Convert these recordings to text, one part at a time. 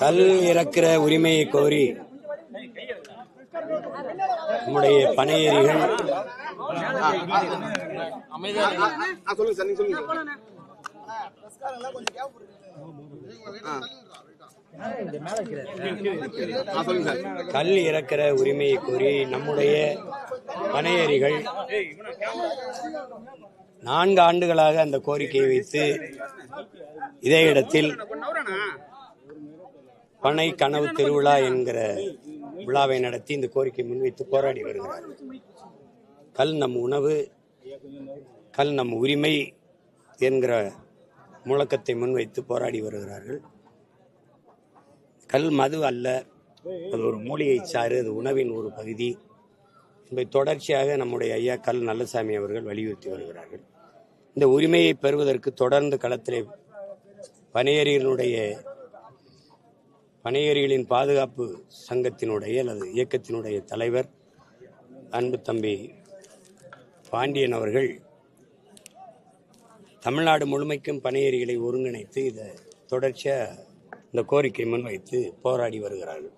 கல் இறக்கிற உரிமையை கோரி நம்முடைய பனையேரிகள் கல் இறக்கிற உரிமையை கோரி நம்முடைய பனையேரிகள் நான்கு ஆண்டுகளாக அந்த கோரிக்கையை வைத்து இதே இடத்தில் பனை கனவு திருவிழா என்கிற விழாவை நடத்தி இந்த கோரிக்கை முன்வைத்து போராடி வருகிறார். கல் நம் உணவு கல் நம் உரிமை என்கிற முழக்கத்தை முன்வைத்து போராடி வருகிறார்கள். கல் மது அல்ல அது ஒரு மூலிகை சாறு அது உணவின் ஒரு பகுதி. என்பதை தொடர்ச்சியாக நம்முடைய ஐயா கல் நல்லசாமி அவர்கள் வலியுறுத்தி வருகிறார்கள். இந்த உரிமையை பெறுவதற்கு தொடர்ந்து களத்திலே பனையேறிகளுடைய பனையேறிகளின் பாதுகாப்பு சங்கத்தினுடைய அல்லது இயக்கத்தினுடைய தலைவர் அன்பு தம்பி பாண்டியன் அவர்கள் தமிழ்நாடு முழுமைக்கும் பனையேறிகளை ஒருங்கிணைத்து இதை தொடர்ச்சியாக இந்த கோரிக்கை முன்வைத்து போராடி வருகிறார்கள்.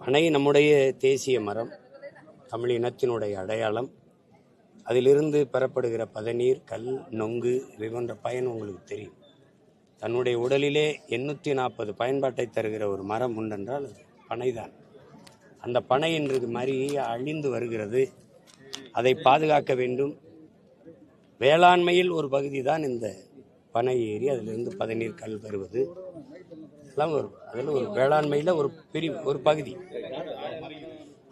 பனை நம்முடைய தேசிய மரம் தமிழ் இனத்தினுடைய அடையாளம் அதிலிருந்து பெறப்படுகிற பதநீர் கல் நொங்கு இவை போன்ற பயன் உங்களுக்கு தெரியும். தன்னுடைய உடலிலே எண்ணூற்றி நாற்பது பயன்பாட்டை தருகிற ஒரு மரம் உண்டென்றால் அது பனைதான். அந்த பனை என்றது மாதிரி அழிந்து வருகிறது. அதை பாதுகாக்க வேண்டும். வேளாண்மையில் ஒரு பகுதி தான் இந்த பனை ஏறி அதிலிருந்து பதநீர் கல் வருவது. எல்லாம் ஒரு அதில் ஒரு வேளாண்மையில் ஒரு பிரிவு ஒரு பகுதி.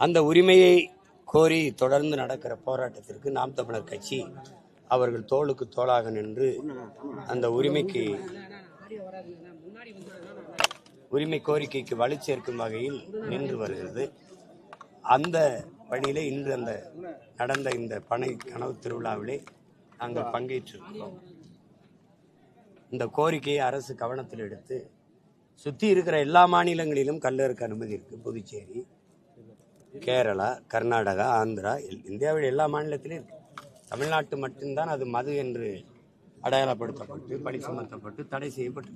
அந்த உரிமையை கோரி தொடர்ந்து நடக்கிற போராட்டத்திற்கு நாம் தமிழர் கட்சி அவர்கள் தோளுக்கு தோளாக நின்று அந்த உரிமைக்கு உரிமை கோரிக்கைக்கு வலு சேர்க்கும் வகையில் நின்று வருகிறது. அந்த வழியிலே இன்று அந்த நடந்த இந்த பனை கனவு திருவிழாவிலே நாங்கள் பங்கேற்றிருக்கிறோம். இந்த கோரிக்கையை அரசு கவனத்தில் எடுத்து சுற்றி இருக்கிற எல்லா மாநிலங்களிலும் கல்லறுக்கு அனுமதி இருக்குது புதுச்சேரி கேரளா கர்நாடகா ஆந்திரா இந்தியாவில் எல்லா மாநிலத்திலும் இருக்குது தமிழ்நாட்டு மட்டும்தான் அது மது என்று அடையாளப்படுத்தப்பட்டு பழி சுமத்தப்பட்டு தடை செய்யப்பட்டு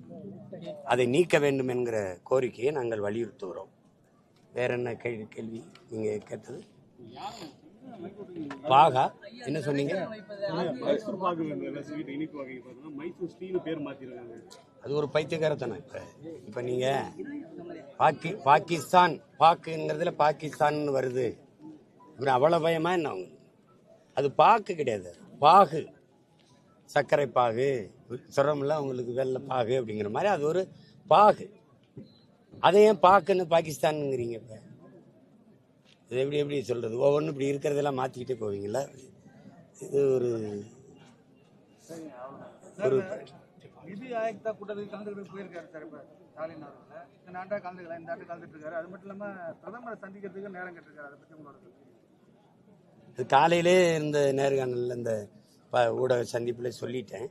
அதை நீக்க வேண்டும் என்கிற கோரிக்கையை நாங்கள் வலியுறுத்துகிறோம். வேற என்ன கேள்வி கேள்வி நீங்க கேட்டது? பாகா என்ன சொன்னீங்க? அது ஒரு பைத்தியக்காரத்தனம் இப்ப. இப்ப நீங்க பாக்கி பாகிஸ்தான் பாக்குங்கிறதுல பாகிஸ்தான் வருது. அவ்வளவு பயமா என்ன அது பாக்கு கிடையாது. பாகு. சர்க்கரை பாகு சொல்றோம்ல உங்களுக்கு வெள்ளை பாகு அப்படிங்கிற மாதிரி அது ஒரு பாகு. அதை ஏன் பாக்குன்னு பாகிஸ்தானுங்கிறீங்க இப்ப? இது எப்படி எப்படி சொல்றது? ஒவ்வொன்றும் இப்படி இருக்கிறதெல்லாம் மாத்திக்கிட்டே போவீங்களா இது ஒரு ஒரு நிதி ஆயுக்தா கூட்டத்துக்கு கலந்துக்கிட்டு போயிருக்காரு சார் இப்போ ஸ்டாலின் அவர்கள். இந்த ஆண்டா கலந்துக்கலாம் இந்த ஆண்டு கலந்துட்டு இருக்காரு அது மட்டும் இல்லாம பிரதமரை சந்திக்கிறதுக்கு நேரம் கேட்டிருக்காரு. அதை பத்தி உங்களோட காலையிலே இந்த நேர்காணலில் இந்த ப ஊடக சந்திப்பில் சொல்லிட்டேன்.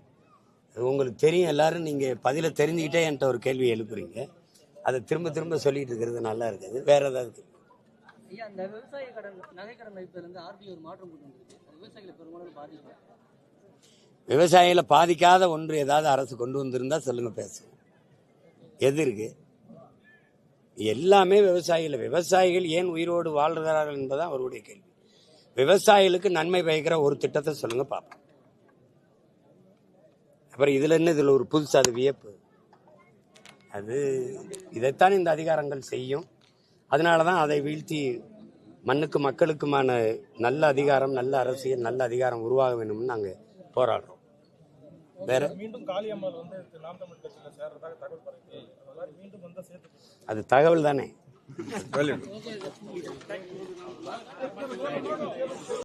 உங்களுக்கு தெரியும் எல்லாரும் நீங்கள் பதிலை தெரிஞ்சுக்கிட்டே என்கிட்ட ஒரு கேள்வி எழுப்புறீங்க. அதை திரும்ப திரும்ப சொல்லிட்டு இருக்கிறது நல்லா இருக்குது. வேற ஏதாவது விவசாயிகளை பாதிக்காத? ஒன்று ஏதாவது அரசு கொண்டு வந்திருந்தா சொல்லுங்க பேசுவோம். எது இருக்கு? எல்லாமே விவசாயிகள் விவசாயிகள் ஏன் உயிரோடு வாழ்கிறார்கள் என்பதுதான் அவருடைய கேள்வி. விவசாயிகளுக்கு நன்மை பயக்கிற ஒரு திட்டத்தை சொல்லுங்க பார்ப்போம் அப்புறம் இதுல என்ன? இதுல ஒரு புதுசு அது வியப்பு. அது இதைத்தான் இந்த அதிகாரங்கள் செய்யும். அதனால தான் அதை வீழ்த்தி மண்ணுக்கு மக்களுக்குமான நல்ல அதிகாரம் நல்ல அரசியல் நல்ல அதிகாரம் உருவாக வேண்டும்னு நாங்கள் போராடுறோம். வேற? அது தகவல் தானே?